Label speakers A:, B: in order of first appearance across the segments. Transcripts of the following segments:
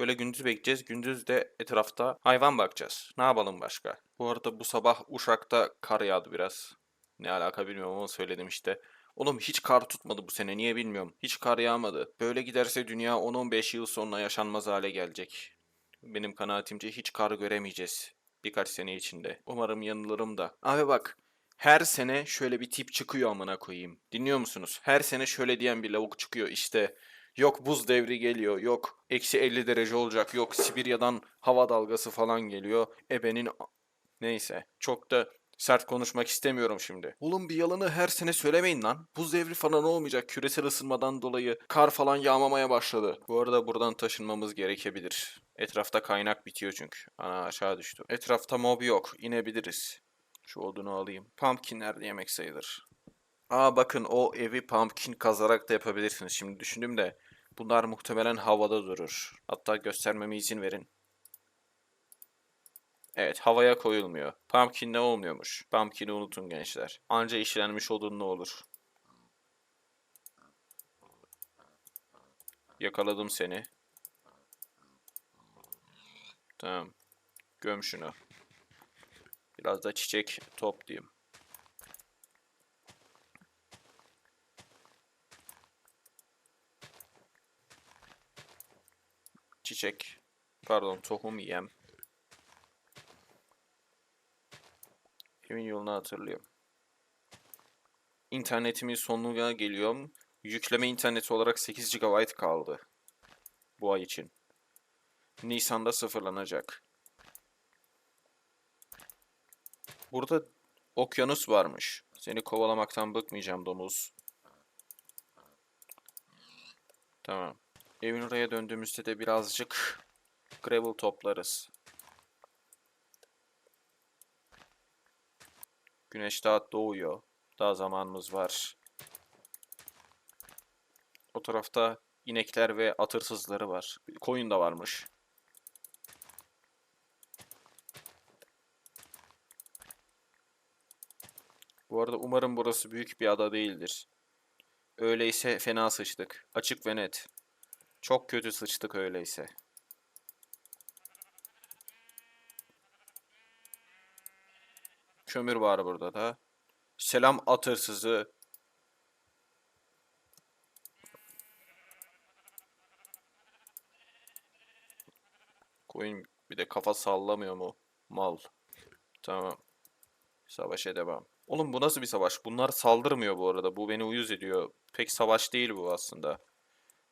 A: Böyle gündüz bekleyeceğiz. Gündüz de etrafta hayvan bakacağız. Ne yapalım başka? Bu arada bu sabah Uşak'ta kar yağdı biraz. Ne alaka bilmiyorum ama söyledim işte. Oğlum hiç kar tutmadı bu sene niye bilmiyorum. Hiç kar yağmadı. Böyle giderse dünya 10-15 yıl sonra yaşanmaz hale gelecek. Benim kanaatimce hiç kar göremeyeceğiz. Birkaç sene içinde. Umarım yanılırım da. Abi bak. Her sene şöyle bir tip çıkıyor amına koyayım. Dinliyor musunuz? Her sene şöyle diyen bir lavuk çıkıyor işte. Yok buz devri geliyor. Yok eksi 50 derece olacak. Yok Sibirya'dan hava dalgası falan geliyor. Ebenin... Neyse. Çok da sert konuşmak istemiyorum şimdi. Oğlum bir yalanı her sene söylemeyin lan. Buz devri falan olmayacak. Küresel ısınmadan dolayı kar falan yağmamaya başladı. Bu arada buradan taşınmamız gerekebilir. Etrafta kaynak bitiyor çünkü. Ana aşağı düştü. Etrafta mob yok. İnebiliriz. Şu odunu alayım. Pumpkinler yemek sayılır. Aa bakın o evi pumpkin kazarak da yapabilirsiniz. Şimdi düşündüm de bunlar muhtemelen havada durur. Hatta göstermeme izin verin. Evet havaya koyulmuyor. Pumpkin ne olmuyormuş? Pumpkin'i unutun gençler. Anca işlenmiş odunlu olur. Yakaladım seni. Tamam. Göm şunu. Biraz da çiçek toplayayım. Çiçek. Pardon tohum yem. Evin yolunu hatırlıyorum. İnternetimin sonuna geliyorum. Yükleme interneti olarak 8 GB kaldı. Bu ay için. Nisan'da sıfırlanacak. Burada okyanus varmış. Seni kovalamaktan bıkmayacağım domuz. Tamam. Evin oraya döndüğümüzde de birazcık gravel toplarız. Güneş daha doğuyor. Daha zamanımız var. O tarafta inekler ve atırsızları var. Koyun da varmış. Bu arada umarım burası büyük bir ada değildir. Öyleyse fena sıçtık. Açık ve net. Çok kötü sıçtık öyleyse. Kömür var burada da. Selam at hırsızı. Koyun bir de kafa sallamıyor mu? Mal. Tamam. Savaşa devam. Oğlum bu nasıl bir savaş? Bunlar saldırmıyor bu arada. Bu beni uyuz ediyor. Pek savaş değil bu aslında.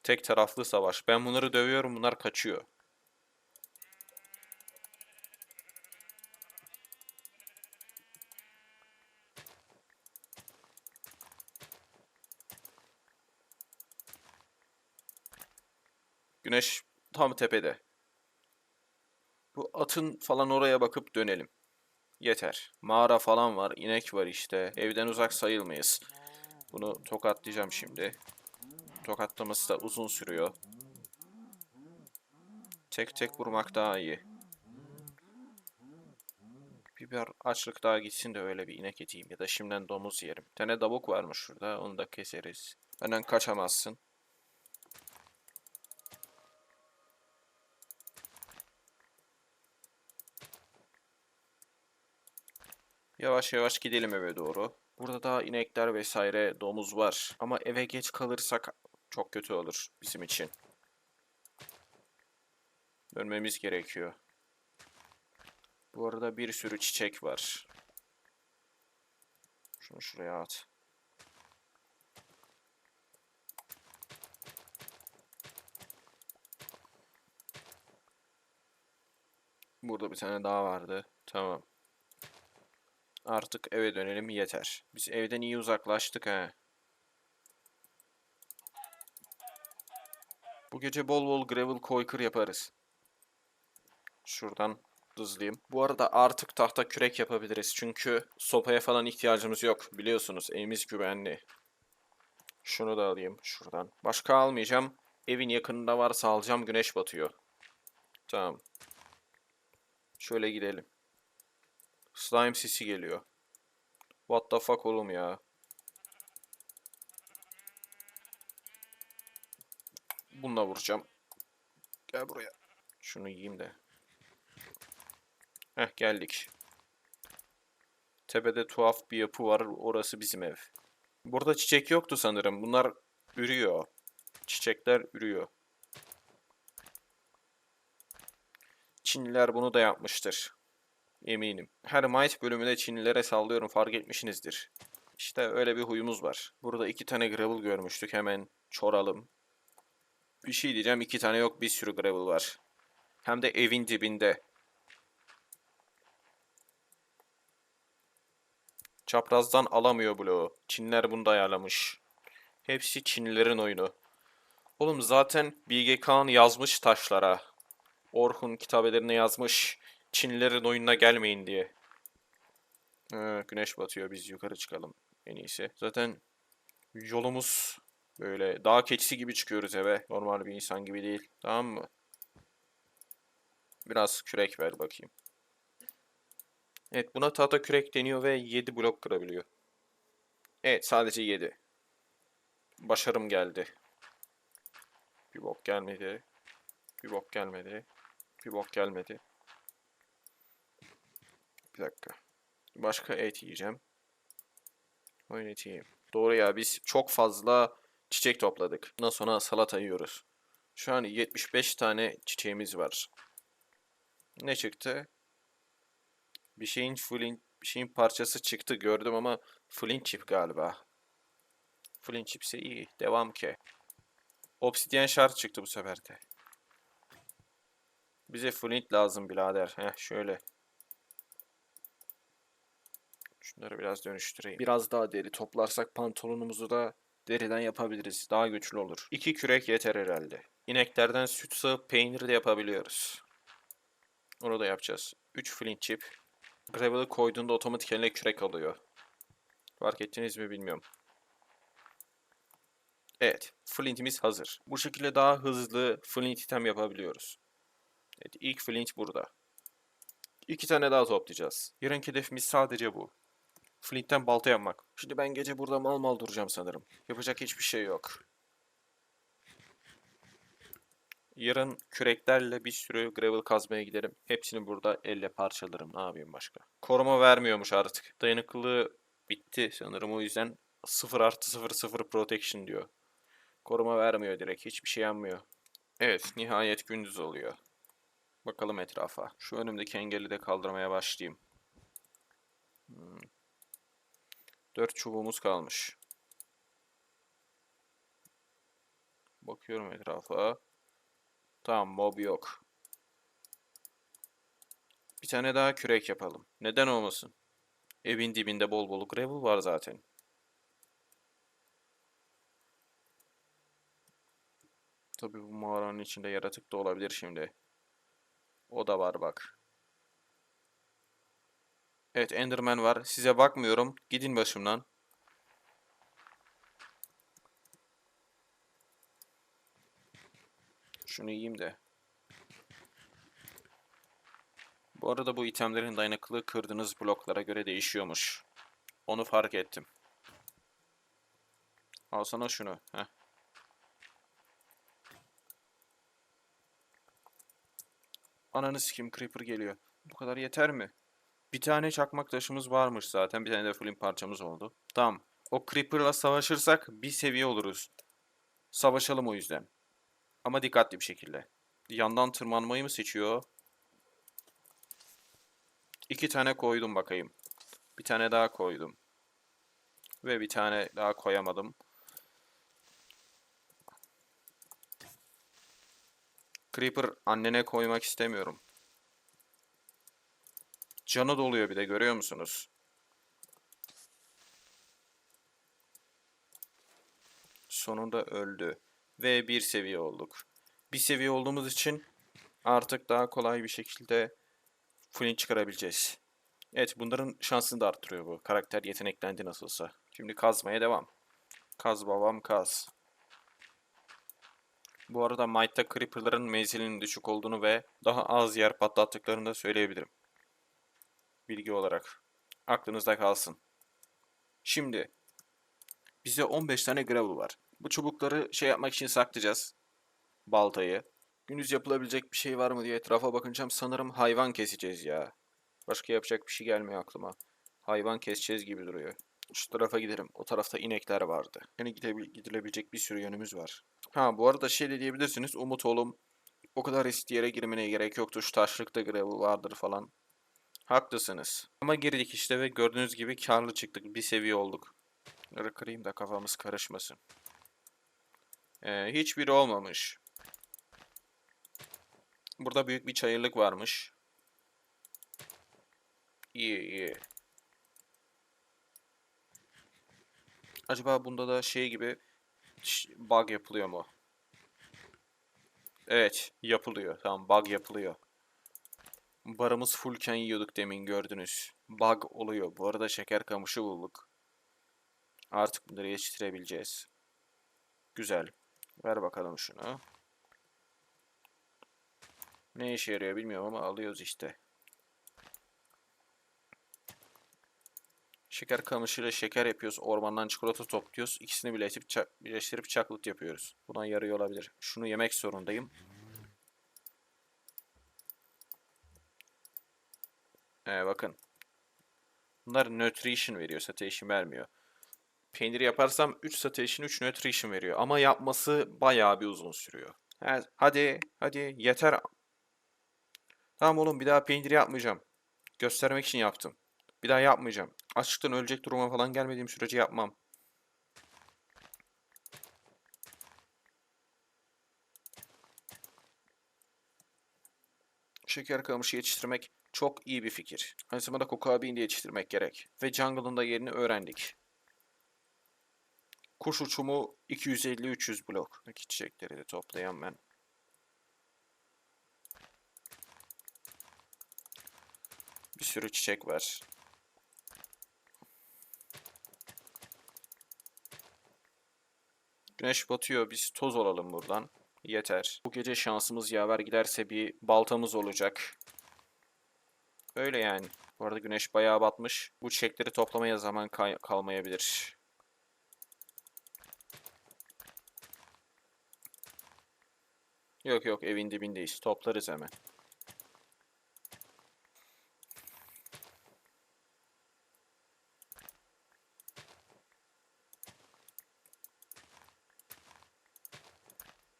A: Tek taraflı savaş. Ben bunları dövüyorum, bunlar kaçıyor. Güneş tam tepede. Bu atın falan oraya bakıp dönelim. Yeter. Mağara falan var, inek var işte. Evden uzak sayılmayız. Bunu tokatlayacağım şimdi. Tokatlaması da uzun sürüyor. Tek tek vurmak daha iyi. Biber açlık daha gitsin de öyle bir inek eteyim ya da şimdiden domuz yerim. Bir tane davuk varmış şurada onu da keseriz. Benden kaçamazsın. Yavaş yavaş gidelim eve doğru. Burada daha inekler vesaire domuz var. Ama eve geç kalırsak çok kötü olur bizim için. Dönmemiz gerekiyor. Bu arada bir sürü çiçek var. Şunu şuraya at. Burada bir tane daha vardı. Tamam. Artık eve dönelim yeter. Biz evden iyi uzaklaştık he. Bu gece bol bol gravel koykır yaparız. Şuradan hızlayayım. Bu arada artık tahta kürek yapabiliriz. Çünkü sopaya falan ihtiyacımız yok. Biliyorsunuz evimiz güvenli. Şunu da alayım şuradan. Başka almayacağım. Evin yakınında varsa alacağım. Güneş batıyor. Tamam. Şöyle gidelim. Slime sisi geliyor. What the fuck oğlum ya. Bununla vuracağım. Gel buraya. Şunu yiyeyim de. Heh geldik. Tepede tuhaf bir yapı var. Orası bizim ev. Burada çiçek yoktu sanırım. Bunlar ürüyor. Çiçekler ürüyor. Çinliler bunu da yapmıştır. Eminim. Her Might bölümünde Çinlilere sallıyorum fark etmişsinizdir. İşte öyle bir huyumuz var. Burada iki tane gravel görmüştük. Hemen çoralım. Bir şey diyeceğim. iki tane yok. Bir sürü gravel var. Hem de evin dibinde. Çaprazdan alamıyor bloğu. Çinliler bunu da ayarlamış. Hepsi Çinlilerin oyunu. Oğlum zaten Bilge Kağan yazmış taşlara. Orhun kitabelerine yazmış. Çinlilerin oyununa gelmeyin diye. Ha, güneş batıyor. Biz yukarı çıkalım en iyisi. Zaten yolumuz böyle dağ keçisi gibi çıkıyoruz eve. Normal bir insan gibi değil. Tamam mı? Biraz kürek ver bakayım. Evet buna tahta kürek deniyor ve 7 blok kırabiliyor. Evet sadece 7. Başarım geldi. Bir bok gelmedi. Bir bok gelmedi. Bir bok gelmedi. Bir dakika. Başka et yiyeceğim. Oyun eti. Doğru ya biz çok fazla çiçek topladık. Bundan sonra salata yiyoruz. Şu an 75 tane çiçeğimiz var. Ne çıktı? Bir şeyin flint, bir şeyin parçası çıktı gördüm ama flint chip galiba. Flint chipse iyi. Devam ki. Obsidian shard çıktı bu sefer de. Bize flint lazım birader. Heh şöyle. Şunları biraz dönüştüreyim. Biraz daha deri toplarsak pantolonumuzu da deriden yapabiliriz. Daha güçlü olur. İki kürek yeter herhalde. İneklerden süt sağıp peynir de yapabiliyoruz. Onu da yapacağız. 3 flint chip. Gravel'ı koyduğunda otomatik eline kürek alıyor. Fark ettiniz mi bilmiyorum. Evet. Flint'imiz hazır. Bu şekilde daha hızlı flint item yapabiliyoruz. Evet. ilk flint burada. İki tane daha toplayacağız. Yarınki hedefimiz sadece bu. Flint'ten balta yapmak. Şimdi ben gece burada mal mal duracağım sanırım. Yapacak hiçbir şey yok. Yarın küreklerle bir sürü gravel kazmaya giderim. Hepsini burada elle parçalarım. Ne yapayım başka? Koruma vermiyormuş artık. Dayanıklılığı bitti sanırım. O yüzden 0 artı 0 0 protection diyor. Koruma vermiyor direkt. Hiçbir şey yanmıyor. Evet nihayet gündüz oluyor. Bakalım etrafa. Şu önümdeki engeli de kaldırmaya başlayayım. Hmm. 4 çubuğumuz kalmış. Bakıyorum etrafa. Tamam mob yok. Bir tane daha kürek yapalım. Neden olmasın? Evin dibinde bol bol gravel var zaten. Tabii bu mağaranın içinde yaratık da olabilir şimdi. O da var bak. Evet Enderman var. Size bakmıyorum. Gidin başımdan. Şunu yiyeyim de. Bu arada bu itemlerin dayanıklılığı kırdığınız bloklara göre değişiyormuş. Onu fark ettim. Al sana şunu. Heh. Ananı sikim creeper geliyor. Bu kadar yeter mi? Bir tane çakmak taşımız varmış zaten. Bir tane de flint parçamız oldu. Tamam. O creeper'la savaşırsak bir seviye oluruz. Savaşalım o yüzden. Ama dikkatli bir şekilde. Yandan tırmanmayı mı seçiyor? İki tane koydum bakayım. Bir tane daha koydum. Ve bir tane daha koyamadım. Creeper annene koymak istemiyorum. Canı doluyor bir de görüyor musunuz? Sonunda öldü. Ve bir seviye olduk. Bir seviye olduğumuz için artık daha kolay bir şekilde flint çıkarabileceğiz. Evet bunların şansını da arttırıyor bu. Karakter yeteneklendi nasılsa. Şimdi kazmaya devam. Kaz babam kaz. Bu arada Might'ta Creeper'ların menzilinin düşük olduğunu ve daha az yer patlattıklarını da söyleyebilirim. Bilgi olarak. Aklınızda kalsın. Şimdi bize 15 tane gravel var. Bu çubukları şey yapmak için saklayacağız. Baltayı. Gündüz yapılabilecek bir şey var mı diye etrafa bakınacağım. Sanırım hayvan keseceğiz ya. Başka yapacak bir şey gelmiyor aklıma. Hayvan keseceğiz gibi duruyor. Şu tarafa gidelim. O tarafta inekler vardı. Yani gidilebilecek bir sürü yönümüz var. Ha bu arada şey diyebilirsiniz. Umut oğlum o kadar riskli yere girmene gerek yoktu. Şu taşlıkta gravel vardır falan. Haklısınız. Ama girdik işte ve gördüğünüz gibi karlı çıktık. Bir seviye olduk. Bunları kırayım da kafamız karışmasın. Ee, hiçbiri olmamış. Burada büyük bir çayırlık varmış. İyi iyi. Acaba bunda da şey gibi bug yapılıyor mu? Evet, yapılıyor. Tamam, bug yapılıyor. Barımız fullken yiyorduk demin gördünüz. Bug oluyor. Bu arada şeker kamışı bulduk. Artık bunları yetiştirebileceğiz. Güzel. Ver bakalım şunu. Ne işe yarıyor bilmiyorum ama alıyoruz işte. Şeker kamışıyla şeker yapıyoruz. Ormandan çikolata topluyoruz. İkisini birleştirip, ça- birleştirip çaklıt yapıyoruz. Buna yarıyor olabilir. Şunu yemek zorundayım. Ee, bakın. Bunlar nutrition veriyor. Satiation vermiyor. Peynir yaparsam 3 satiation 3 nutrition veriyor. Ama yapması bayağı bir uzun sürüyor. He, hadi hadi yeter. Tamam oğlum bir daha peynir yapmayacağım. Göstermek için yaptım. Bir daha yapmayacağım. Açlıktan ölecek duruma falan gelmediğim sürece yapmam. Şeker kamışı yetiştirmek çok iyi bir fikir. Aynı zamanda Bean de yetiştirmek gerek. Ve Jungle'ın da yerini öğrendik. Kuş uçumu 250-300 blok. Çiçekleri de toplayan ben. Bir sürü çiçek var. Güneş batıyor. Biz toz olalım buradan. Yeter. Bu gece şansımız yaver giderse bir baltamız olacak. Öyle yani. Bu arada güneş bayağı batmış. Bu çiçekleri toplamaya zaman kalmayabilir. Yok yok evin dibindeyiz. Toplarız hemen.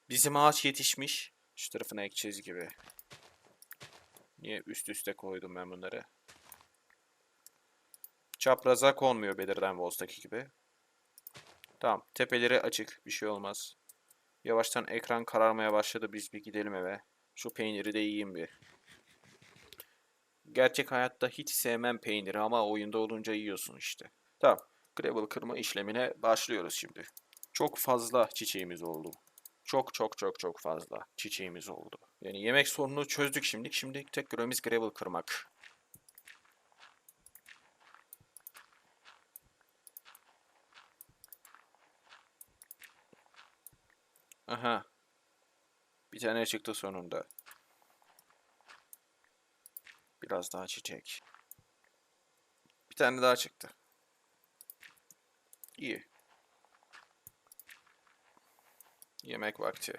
A: Bizim ağaç yetişmiş. Şu tarafına ekeceğiz gibi. Niye üst üste koydum ben bunları? Çapraza konmuyor Belirden Walls'taki gibi. Tamam. Tepeleri açık. Bir şey olmaz. Yavaştan ekran kararmaya başladı. Biz bir gidelim eve. Şu peyniri de yiyeyim bir. Gerçek hayatta hiç sevmem peyniri ama oyunda olunca yiyorsun işte. Tamam. Gravel kırma işlemine başlıyoruz şimdi. Çok fazla çiçeğimiz oldu. Çok çok çok çok fazla çiçeğimiz oldu. Yani yemek sorununu çözdük şimdi. Şimdi tek görevimiz gravel kırmak. Aha. Bir tane çıktı sonunda. Biraz daha çiçek. Bir tane daha çıktı. İyi. Yemek vakti.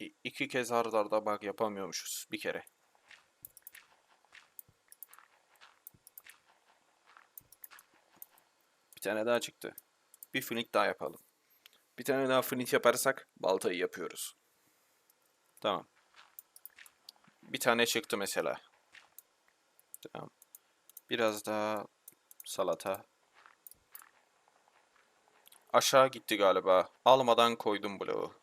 A: İ- iki kez arda arda bug yapamıyormuşuz. Bir kere. Bir tane daha çıktı. Bir flint daha yapalım. Bir tane daha flint yaparsak baltayı yapıyoruz. Tamam. Bir tane çıktı mesela. Tamam. Biraz daha salata. Aşağı gitti galiba. Almadan koydum bloğu.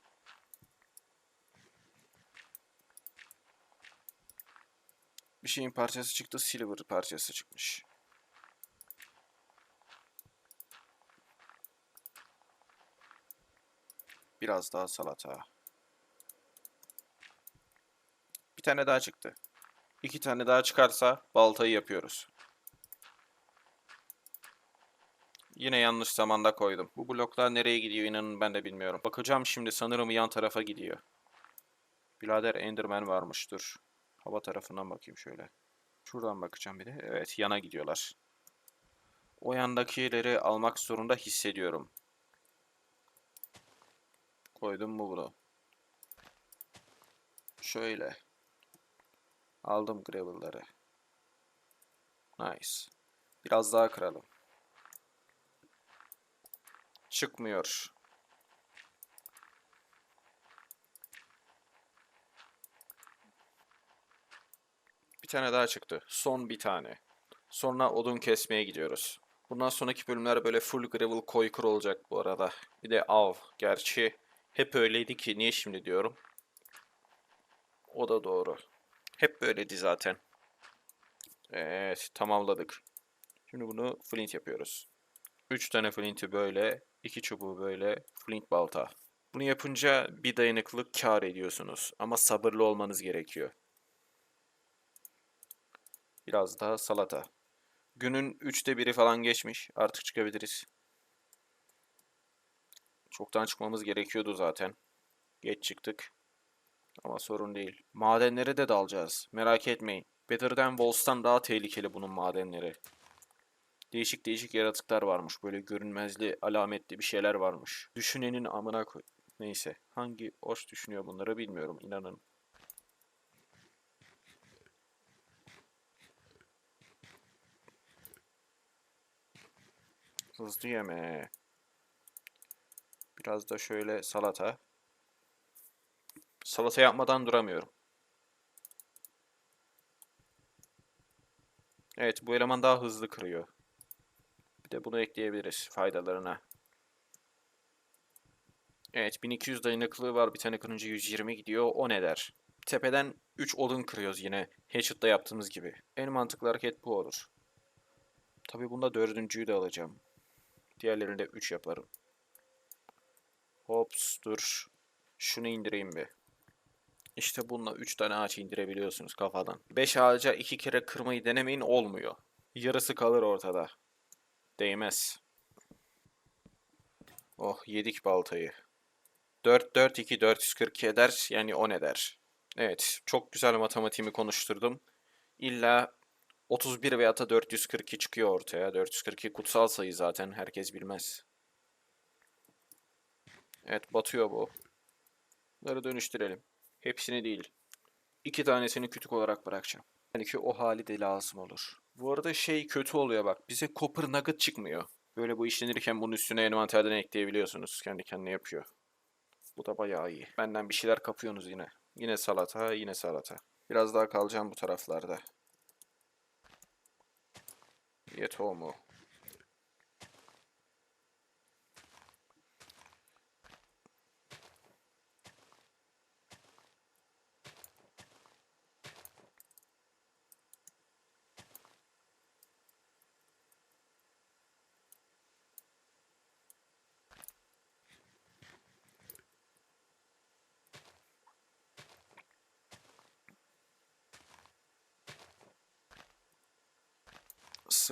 A: Bir şeyin parçası çıktı. Silver parçası çıkmış. Biraz daha salata. Bir tane daha çıktı. İki tane daha çıkarsa baltayı yapıyoruz. Yine yanlış zamanda koydum. Bu bloklar nereye gidiyor inanın ben de bilmiyorum. Bakacağım şimdi sanırım yan tarafa gidiyor. Birader Enderman varmış dur. Hava tarafından bakayım şöyle. Şuradan bakacağım bir de. Evet yana gidiyorlar. O yandakileri almak zorunda hissediyorum. Koydum mu bunu? Şöyle. Aldım gravel'ları. Nice. Biraz daha kıralım. Çıkmıyor. Bir tane daha çıktı. Son bir tane. Sonra odun kesmeye gidiyoruz. Bundan sonraki bölümler böyle full gravel koy kır olacak bu arada. Bir de av. Gerçi hep öyleydi ki niye şimdi diyorum. O da doğru. Hep böyleydi zaten. Evet tamamladık. Şimdi bunu flint yapıyoruz. 3 tane flinti böyle, 2 çubuğu böyle, flint balta. Bunu yapınca bir dayanıklılık kar ediyorsunuz ama sabırlı olmanız gerekiyor. Biraz daha salata. Günün üçte biri falan geçmiş. Artık çıkabiliriz. Çoktan çıkmamız gerekiyordu zaten. Geç çıktık. Ama sorun değil. Madenlere de dalacağız. Merak etmeyin. Better Than Walls'tan daha tehlikeli bunun madenleri. Değişik değişik yaratıklar varmış. Böyle görünmezli, alametli bir şeyler varmış. Düşünenin amına koy. Neyse. Hangi hoş düşünüyor bunları bilmiyorum. inanın. Hızlı yeme. Biraz da şöyle salata. Salata yapmadan duramıyorum. Evet bu eleman daha hızlı kırıyor. Bir de bunu ekleyebiliriz faydalarına. Evet 1200 dayanıklılığı var. Bir tane kırınca 120 gidiyor. O ne der? Tepeden 3 odun kırıyoruz yine. Hatchet'ta yaptığımız gibi. En mantıklı hareket bu olur. Tabi bunda dördüncüyü de alacağım. Diğerlerini de 3 yaparım. Hops dur. Şunu indireyim bir. İşte bununla 3 tane ağaç indirebiliyorsunuz kafadan. 5 ağaca 2 kere kırmayı denemeyin olmuyor. Yarısı kalır ortada. Değmez. Oh yedik baltayı. 4 4 2 442 eder yani 10 eder. Evet çok güzel matematiğimi konuşturdum. İlla 31 veya da 442 çıkıyor ortaya. 442 kutsal sayı zaten herkes bilmez. Evet batıyor bu. Bunları dönüştürelim. Hepsini değil. İki tanesini kütük olarak bırakacağım. Yani ki o hali de lazım olur. Bu arada şey kötü oluyor bak. Bize copper nugget çıkmıyor. Böyle bu işlenirken bunun üstüne envanterden ekleyebiliyorsunuz. Kendi kendine yapıyor. Bu da bayağı iyi. Benden bir şeyler kapıyorsunuz yine. Yine salata, yine salata. Biraz daha kalacağım bu taraflarda. Yet o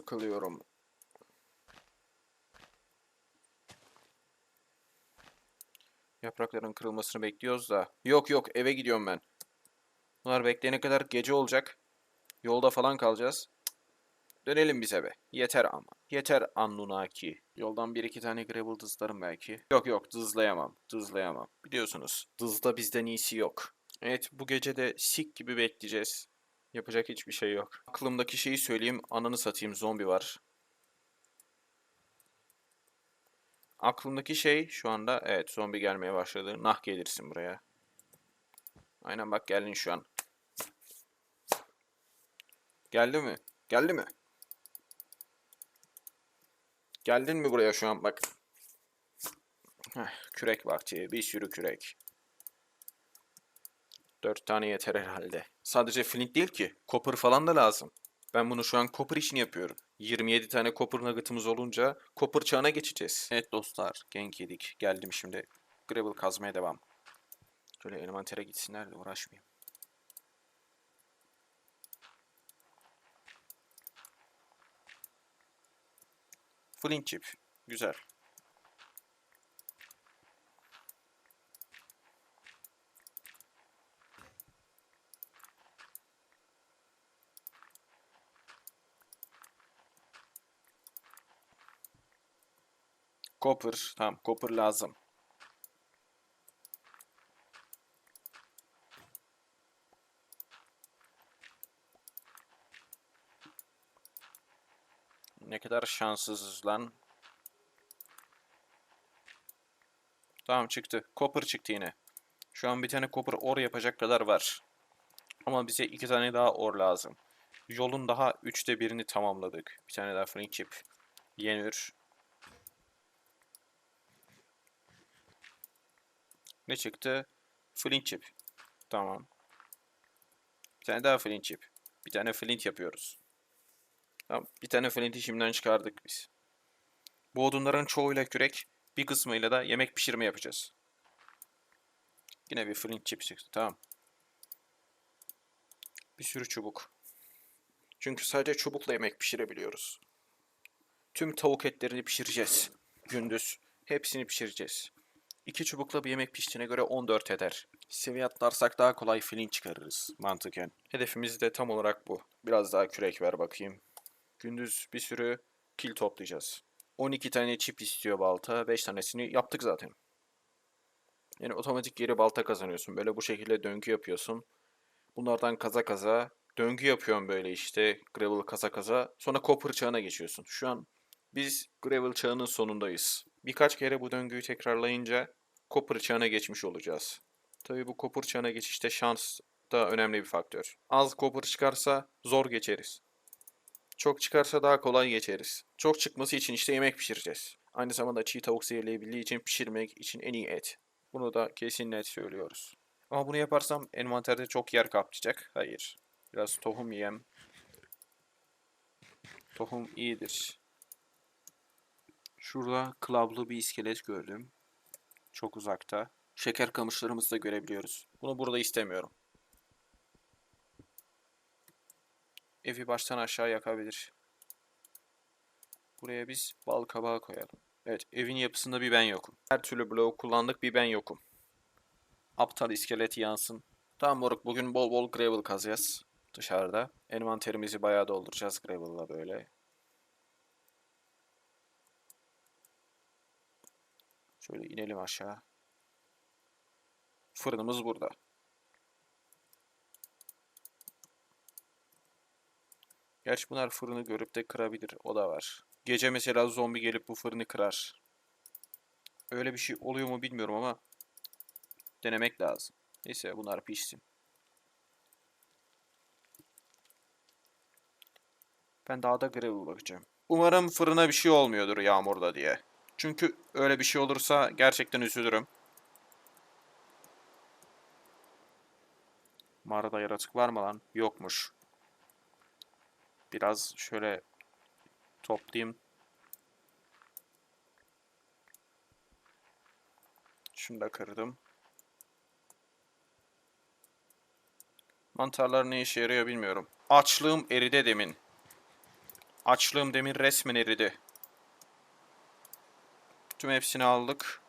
A: mu? Sıkılıyorum. Yaprakların kırılmasını bekliyoruz da. Yok yok eve gidiyorum ben. Bunlar bekleyene kadar gece olacak. Yolda falan kalacağız. Dönelim biz eve. Yeter ama. Yeter Annunaki. Yoldan bir iki tane gravel dızlarım belki. Yok yok dızlayamam. Dızlayamam. Biliyorsunuz dızda bizden iyisi yok. Evet bu gece de sik gibi bekleyeceğiz. Yapacak hiçbir şey yok. Aklımdaki şeyi söyleyeyim. Ananı satayım zombi var. Aklımdaki şey şu anda evet zombi gelmeye başladı. Nah gelirsin buraya. Aynen bak geldin şu an. Geldi mi? Geldi mi? Geldin mi buraya şu an bak. Heh, kürek vakti. Bir sürü kürek. Dört tane yeter herhalde. Sadece flint değil ki. Copper falan da lazım. Ben bunu şu an copper işini yapıyorum. 27 tane copper nugget'ımız olunca copper çağına geçeceğiz. Evet dostlar, gank yedik. Geldim şimdi. Gravel kazmaya devam. Şöyle envantere gitsinler de uğraşmayayım. Flint chip. Güzel. Copper. Tamam copper lazım. Ne kadar şanssızız lan. Tamam çıktı. Copper çıktı yine. Şu an bir tane copper ore yapacak kadar var. Ama bize iki tane daha ore lazım. Yolun daha üçte birini tamamladık. Bir tane daha flint chip. Ne çıktı? Flint chip. Tamam. Bir tane daha flint chip. Bir tane flint yapıyoruz. Tamam. Bir tane flinti şimdiden çıkardık biz. Bu odunların çoğuyla kürek, bir kısmıyla da yemek pişirme yapacağız. Yine bir flint chip çıktı. Tamam. Bir sürü çubuk. Çünkü sadece çubukla yemek pişirebiliyoruz. Tüm tavuk etlerini pişireceğiz. Gündüz. Hepsini pişireceğiz. İki çubukla bir yemek piştiğine göre 14 eder. Seviye atlarsak daha kolay flint çıkarırız mantıken. Hedefimiz de tam olarak bu. Biraz daha kürek ver bakayım. Gündüz bir sürü kil toplayacağız. 12 tane çip istiyor balta. 5 tanesini yaptık zaten. Yani otomatik geri balta kazanıyorsun. Böyle bu şekilde döngü yapıyorsun. Bunlardan kaza kaza döngü yapıyorsun böyle işte. Gravel kaza kaza. Sonra copper çağına geçiyorsun. Şu an biz gravel çağının sonundayız. Birkaç kere bu döngüyü tekrarlayınca copper çağına geçmiş olacağız. Tabii bu copper çağına geçişte şans da önemli bir faktör. Az copper çıkarsa zor geçeriz. Çok çıkarsa daha kolay geçeriz. Çok çıkması için işte yemek pişireceğiz. Aynı zamanda çiğ tavuk zehirleyebildiği için pişirmek için en iyi et. Bunu da kesin net söylüyoruz. Ama bunu yaparsam envanterde çok yer kaplayacak. Hayır. Biraz tohum yiyem. Tohum iyidir. Şurada klablı bir iskelet gördüm. Çok uzakta. Şeker kamışlarımızı da görebiliyoruz. Bunu burada istemiyorum. Evi baştan aşağı yakabilir. Buraya biz bal kabağı koyalım. Evet, evin yapısında bir ben yokum. Her türlü bloğu kullandık, bir ben yokum. Aptal iskeleti yansın. Tamam moruk, bugün bol bol gravel kazacağız dışarıda. Envanterimizi bayağı dolduracağız gravel'la böyle. Şöyle inelim aşağı. Fırınımız burada. Gerçi bunlar fırını görüp de kırabilir. O da var. Gece mesela zombi gelip bu fırını kırar. Öyle bir şey oluyor mu bilmiyorum ama denemek lazım. Neyse bunlar pişsin. Ben dağda gravel bakacağım. Umarım fırına bir şey olmuyordur yağmurda diye. Çünkü öyle bir şey olursa gerçekten üzülürüm. Mağarada yaratık var mı lan? Yokmuş. Biraz şöyle toplayayım. Şunu da kırdım. Mantarlar ne işe yarıyor bilmiyorum. Açlığım eridi demin. Açlığım demin resmen eridi. Tüm hepsini aldık.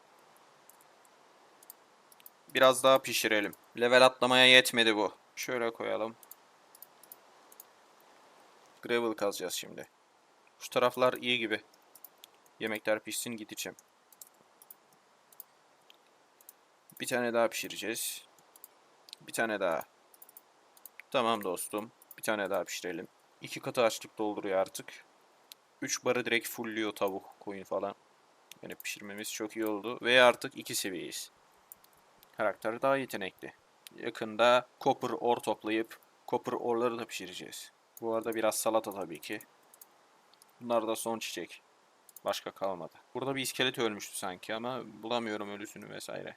A: Biraz daha pişirelim. Level atlamaya yetmedi bu. Şöyle koyalım. Gravel kazacağız şimdi. Şu taraflar iyi gibi. Yemekler pişsin gideceğim. Bir tane daha pişireceğiz. Bir tane daha. Tamam dostum. Bir tane daha pişirelim. İki katı açlık dolduruyor artık. Üç barı direkt fullüyor tavuk, koyun falan. Yani pişirmemiz çok iyi oldu. Ve artık iki seviyeyiz. Karakter daha yetenekli. Yakında copper ore toplayıp copper ore'ları da pişireceğiz. Bu arada biraz salata tabii ki. Bunlar da son çiçek. Başka kalmadı. Burada bir iskelet ölmüştü sanki ama bulamıyorum ölüsünü vesaire.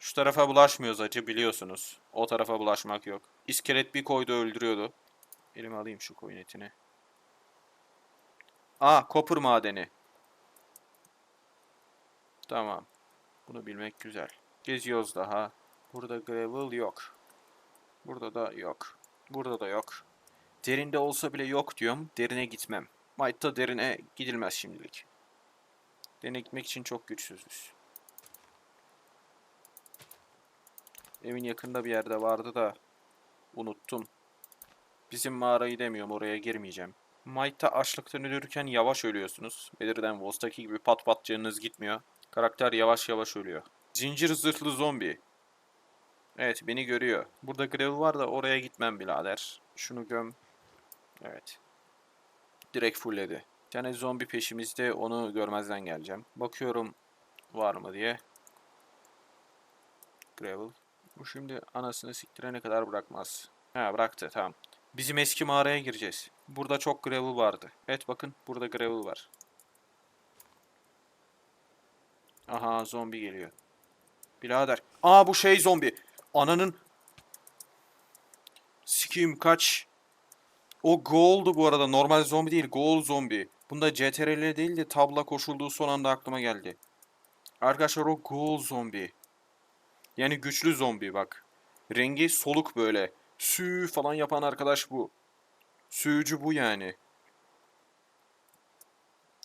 A: Şu tarafa bulaşmıyoruz acı biliyorsunuz. O tarafa bulaşmak yok. İskelet bir koydu öldürüyordu. Elime alayım şu koyun etini. Aa, copper madeni. Tamam. Bunu bilmek güzel. Geziyoruz daha. Burada gravel yok. Burada da yok. Burada da yok. Derinde olsa bile yok diyorum. Derine gitmem. Might'ta derine gidilmez şimdilik. Derine gitmek için çok güçsüzüz. Evin yakında bir yerde vardı da unuttum. Bizim mağarayı demiyorum oraya girmeyeceğim. Might'ta açlıktan ölürken yavaş ölüyorsunuz. Belirden Wolf'taki gibi pat pat canınız gitmiyor. Karakter yavaş yavaş ölüyor. Zincir zırhlı zombi. Evet beni görüyor. Burada gravel var da oraya gitmem birader. Şunu göm. Evet. Direkt fullledi. Bir tane zombi peşimizde onu görmezden geleceğim. Bakıyorum var mı diye. Gravel. Bu şimdi anasını siktirene kadar bırakmaz. Ha bıraktı tamam. Bizim eski mağaraya gireceğiz. Burada çok gravel vardı. Evet bakın burada gravel var. Aha zombi geliyor. Birader. Aa bu şey zombi. Ananın. Sikiyim kaç. O Gold'u bu arada. Normal zombi değil. Gold zombi. Bunda CTRL değil de tabla koşulduğu son anda aklıma geldi. Arkadaşlar o Gold zombi. Yani güçlü zombi bak. Rengi soluk böyle. Sü falan yapan arkadaş bu. Sürücü bu yani.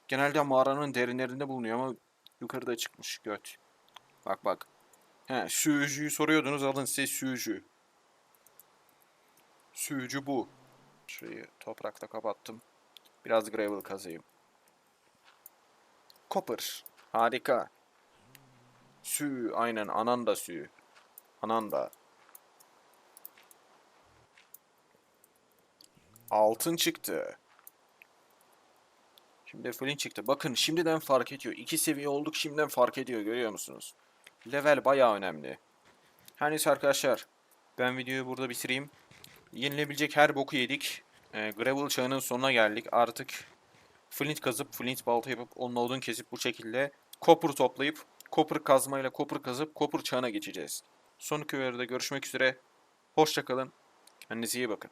A: Genelde mağaranın derinlerinde bulunuyor ama yukarıda çıkmış göt. Bak bak. He, sürücüyü soruyordunuz alın size sürücü. Sürücü bu. Şurayı toprakla kapattım. Biraz gravel kazayım. Copper. Harika. Sü aynen ananda sü. Ananda. Altın çıktı. Şimdi flint çıktı. Bakın şimdiden fark ediyor. İki seviye olduk şimdiden fark ediyor görüyor musunuz? Level bayağı önemli. Her neyse arkadaşlar. Ben videoyu burada bitireyim. Yenilebilecek her boku yedik. Ee, gravel çağının sonuna geldik. Artık flint kazıp flint balta yapıp onun odun kesip bu şekilde copper toplayıp copper kazmayla copper kazıp copper çağına geçeceğiz. Sonraki videoda görüşmek üzere. Hoşçakalın. Kendinize iyi bakın.